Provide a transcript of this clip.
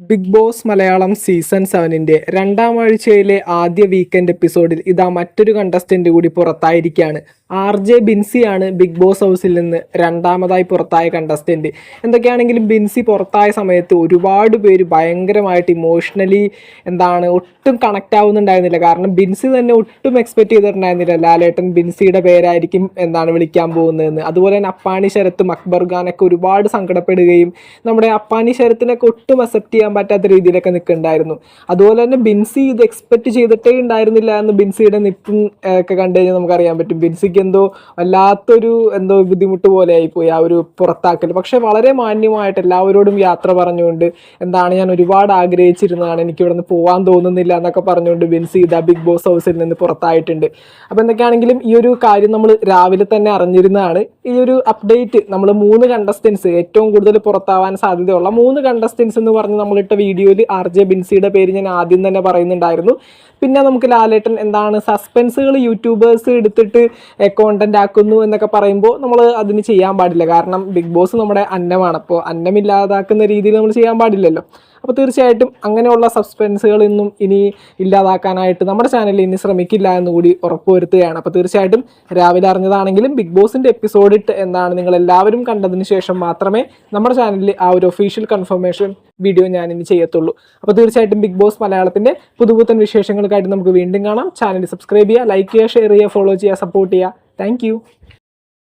Big boss Malayalam season സെവനിന്റെ രണ്ടാം ആഴ്ചയിലെ ആദ്യ വീക്കെൻഡ് എപ്പിസോഡിൽ ഇതാ മറ്റൊരു കണ്ടസ്റ്റന്റ് കൂടി പുറത്തായിരിക്കുകയാണ് ആർ ജെ ബിൻസിയാണ് ബിഗ് ബോസ് ഹൗസിൽ നിന്ന് രണ്ടാമതായി പുറത്തായ കണ്ടസ്റ്റന്റ് എന്തൊക്കെയാണെങ്കിലും ബിൻസി പുറത്തായ സമയത്ത് ഒരുപാട് പേര് ഭയങ്കരമായിട്ട് ഇമോഷണലി എന്താണ് ഒട്ടും കണക്റ്റ് ആവുന്നുണ്ടായിരുന്നില്ല. കാരണം ബിൻസി തന്നെ ഒട്ടും എക്സ്പെക്ട് ചെയ്തിട്ടുണ്ടായിരുന്നില്ല. ലാലേട്ടൻ ബിൻസിയുടെ പേരായിരിക്കും എന്താണ് വിളിക്കാൻ പോകുന്നതെന്ന്. അതുപോലെ തന്നെ അപ്പാനി ശരത്തും അക്ബർ ഖാനൊക്കെ ഒരുപാട് സങ്കടപ്പെടുകയും നമ്മുടെ അപ്പാനി ശരത്തിനൊക്കെ ഒട്ടും അക്സെപ്റ്റ് ചെയ്യാൻ പറ്റാത്ത രീതിയിലൊക്കെ നിൽക്കുന്നുണ്ടായിരുന്നു. അതുപോലെ തന്നെ ബിൻസി ഇത് എക്സ്പെക്ട് ചെയ്തിട്ടേ ഉണ്ടായിരുന്നില്ല എന്ന് ബിൻസിയുടെ നിപ്പും ഒക്കെ കണ്ടു കഴിഞ്ഞാൽ നമുക്കറിയാൻ പറ്റും. ബിൻസിക്ക് എന്തോ വല്ലാത്തൊരു എന്തോ ബുദ്ധിമുട്ട് പോലെ ആയിപ്പോയി ആ ഒരു പുറത്താക്കൽ. പക്ഷെ വളരെ മാന്യമായിട്ട് എല്ലാവരോടും യാത്ര പറഞ്ഞുകൊണ്ട് എന്താണ് ഞാൻ ഒരുപാട് ആഗ്രഹിച്ചിരുന്നതാണ് എനിക്ക് ഇവിടെ നിന്ന് പോകാൻ തോന്നുന്നില്ല എന്നൊക്കെ പറഞ്ഞുകൊണ്ട് ബിൻസി ഇതാ ബിഗ് ബോസ് ഹൗസിൽ നിന്ന് പുറത്തായിട്ടുണ്ട്. അപ്പോൾ എന്തൊക്കെയാണെങ്കിലും ഈ ഒരു കാര്യം നമ്മൾ രാവിലെ തന്നെ അറിഞ്ഞിരുന്നതാണ്. ഈ ഒരു അപ്ഡേറ്റ് നമ്മൾ മൂന്ന് കണ്ടസ്റ്റൻസ് ഏറ്റവും കൂടുതൽ പുറത്താവാൻ സാധ്യതയുള്ള മൂന്ന് കണ്ടസ്റ്റൻസ് എന്ന് പറഞ്ഞ് നമ്മളിട്ട വീഡിയോയിൽ ആർ ജെ ബിൻസിയുടെ പേര് ഞാൻ ആദ്യം തന്നെ പറയുന്നുണ്ടായിരുന്നു. പിന്നെ നമുക്ക് ലാലേട്ടൻ എന്താണ് സസ്പെൻസുകൾ യൂട്യൂബേഴ്സ് എടുത്തിട്ട് കോണ്ടന്റ് ആക്കുന്നു എന്നൊക്കെ പറയുമ്പോൾ നമ്മൾ അതിന് ചെയ്യാൻ പാടില്ല. കാരണം ബിഗ് ബോസ് നമ്മുടെ അന്നമാണ്. അപ്പോൾ അന്നമില്ലാതാക്കുന്ന രീതിയിൽ നമ്മൾ ചെയ്യാൻ പാടില്ലല്ലോ. അപ്പോൾ തീർച്ചയായിട്ടും അങ്ങനെയുള്ള സസ്പെൻസുകളൊന്നും ഇനി ഇല്ലാതാക്കാനായിട്ട് നമ്മുടെ ചാനലിൽ ഇനി ശ്രമിക്കില്ല എന്നുകൂടി ഉറപ്പുവരുത്തുകയാണ്. അപ്പോൾ തീർച്ചയായിട്ടും രാവിലെ അറിഞ്ഞതാണെങ്കിലും ബിഗ് ബോസിന്റെ എപ്പിസോഡ് ഇട്ട് എന്നാണ് നിങ്ങൾ എല്ലാവരും കണ്ടതിന് ശേഷം മാത്രമേ നമ്മുടെ ചാനലിൽ ആ ഒരു ഒഫീഷ്യൽ കൺഫർമേഷൻ വീഡിയോ ഞാൻ ഇനി ചെയ്യത്തുള്ളൂ. അപ്പോൾ തീർച്ചയായിട്ടും ബിഗ് ബോസ് മലയാളത്തിന്റെ പുതുപുത്തൻ വിശേഷങ്ങൾക്കായിട്ട് നമുക്ക് വീണ്ടും കാണാം. ചാനൽ സബ്സ്ക്രൈബ് ചെയ്യുക ലൈക്ക് ചെയ്യുക ഷെയർ ചെയ്യുക ഫോളോ ചെയ്യുക സപ്പോർട്ട് ചെയ്യുക. താങ്ക്